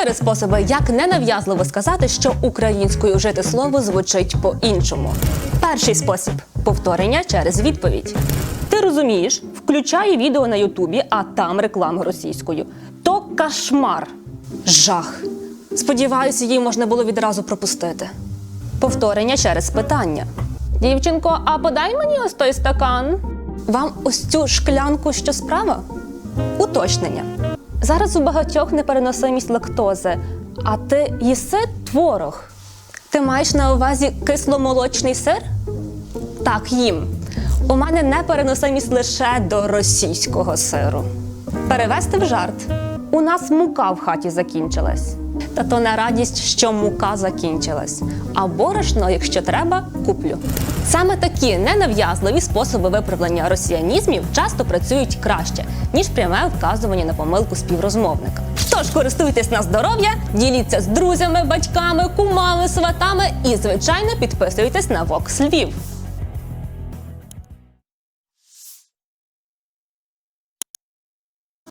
Чотири способи, як ненав'язливо сказати, що українською вжити слово звучить по-іншому. Перший спосіб повторення через відповідь. Ти розумієш, включає відео на Ютубі, а там реклама російською. То кошмар. Жах. Сподіваюся, її можна було відразу пропустити. Повторення через питання. Дівчинко, а подай мені ось той стакан. Вам ось цю шклянку що справа? Уточнення. Зараз у багатьох непереносимість лактози, а ти їси творог. Ти маєш на увазі кисломолочний сир? Так, їм. У мене непереносимість лише до російського сиру. Перевести в жарт. У нас мука в хаті закінчилась. Та то не радість, що мука закінчилась. А борошно, якщо треба, куплю. Саме такі ненав'язливі способи виправлення росіянізмів часто працюють краще, ніж пряме вказування на помилку співрозмовника. Тож користуйтесь на здоров'я, діліться з друзями, батьками, кумами, сватами і, звичайно, підписуйтесь на Вокс Львів.